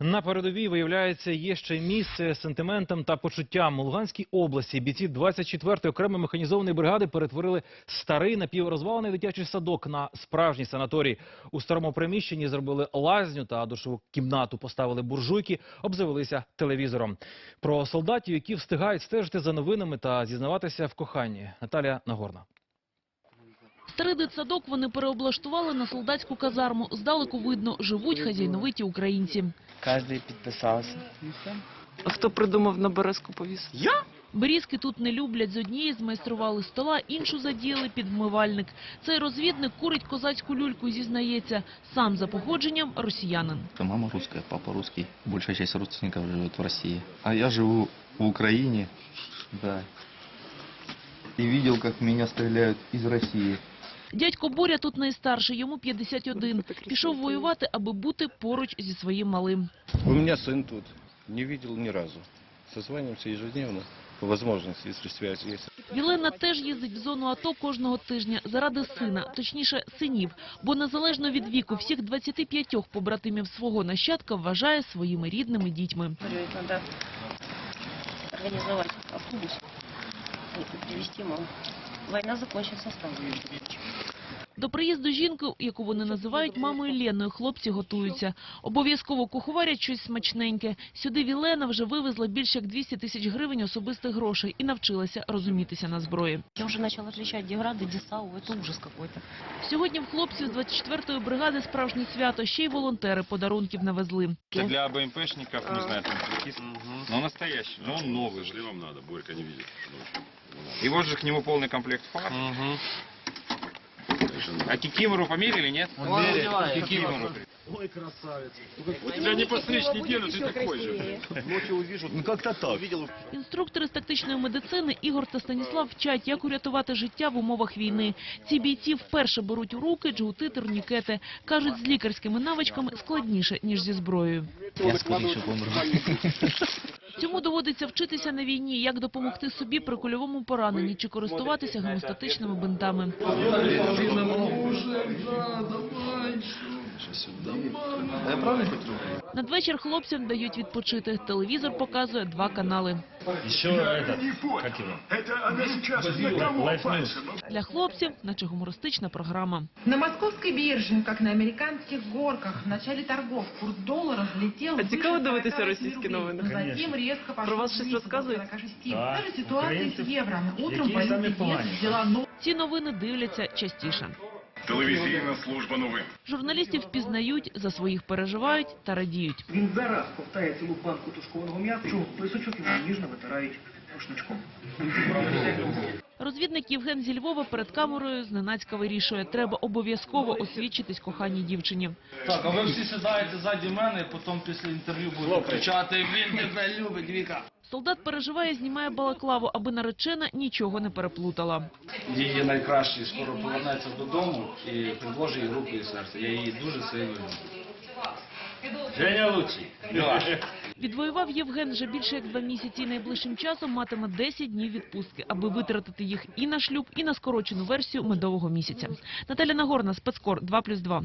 На передовій, виявляється, є ще місце сентиментам та почуттям. У Луганській області бійці 24-ї окремої механізованої бригади перетворили старий напіврозвалений дитячий садок на справжній санаторій. У старому приміщенні зробили лазню та душову кімнату, поставили буржуйки, обзавелися телевізором. Про солдатів, які встигають стежити за новинами та зізнаватися в коханні. Наталія Нагорна. Старий дитсадок вони переоблаштували на солдатську казарму. Здалеку видно, живуть хазяйновиті українці. Каждый подписался. А хто придумав на березку повіс? Я? Берізки тут не люблять. З однієї змайстрували стола, іншу задіяли під вмивальник. Цей розвідник курить козацьку люльку, зізнається. Сам за походженням росіянин. Мама русская, папа русский. Большая часть родственников живет в России. А я живу в Украине. Да. И видел, как в меня стреляют из России. Дядько Боря тут найстарший, йому 51. Пішов воювати, аби бути поруч зі своїм малим. У меня сын тут. Не видел ни разу. Созваниваемся ежедневно. Если связь есть. Вілена теж їздить в зону АТО кожного тижня заради сина, точніше синів, бо незалежно від віку всіх 25 побратимів свого нащадка вважає своїми рідними дітьми. Организовать автобус и привезти маму Война закончится сразу. До приїзду жінки, яку вони називають мамою Леною, хлопці готуються. Обов'язково куховарять щось смачненьке. Сюди Вілена вже вивезла більше як 200 тисяч гривень особистих грошей і навчилася розумітися на зброї. Я уже начала отличать где грады, где САУ. Это ужас какой-то. Сьогодні в хлопців з 24-ї бригади справжнє свято, ще й волонтери подарунків навезли. Это для БМПшников, не знаю, там каких, но настоящий, но он новый. Если вам надо, Борька не видит. И вот же к нему полный комплект фар. А кикимору померили, нет? Кикимору. У тебя не постричь неделю, ты такой же. Ну как-то так. Інструктори з тактичної медицини Ігор та Станіслав вчать, як урятувати життя в умовах війни. Ці бійці вперше беруть у руки джгути, турнікети. Кажуть, з лікарськими навичками складніше, ніж зі зброєю. Я скорее помру. Цьому доводиться вчитися на війні, як допомогти собі при кульовому пораненні чи користуватися гемостатичними бинтами. Надвечір хлопцям дають відпочити. Телевізор показує два канали. Для хлопців, наче гумористична програма. На московской бирже, как на американских горках, в начале торгов курс доллара взлетел А цікаво дивитися російські новини? но затем Конечно. Про вас щось розказують? 46. Так. Та же ситуация с Українці- Утром взяла. Ці новини дивляться частіше. Телевизийная служба новин. Журналістів впізнають, за своїх переживають та радіють. Він зараз ковтає цілу планку тушкованого м'яса, чого писочок йому ніжно витирають рушничком. Розвідник Євген зі Львова перед камерою зненацька вирішує, треба обов'язково освідчитись коханій дівчині. Так, а ви всі сідаєте ззаді мене, і потім після інтерв'ю будете кричати, він тебе любить, Віка. Солдат переживає, знімає балаклаву, аби наречена нічого не переплутала. Її найкращий скоро повернеться додому і предложить їй руку і серце. Я її дуже сильно люблю. Женя лучший. Відвоював Євген вже більше як два місяці. Найближчим часом матиме 10 днів відпустки, аби витратити їх і на шлюб, і на скорочену версію медового місяця. Наталя Нагорна, спецкор 2+,2.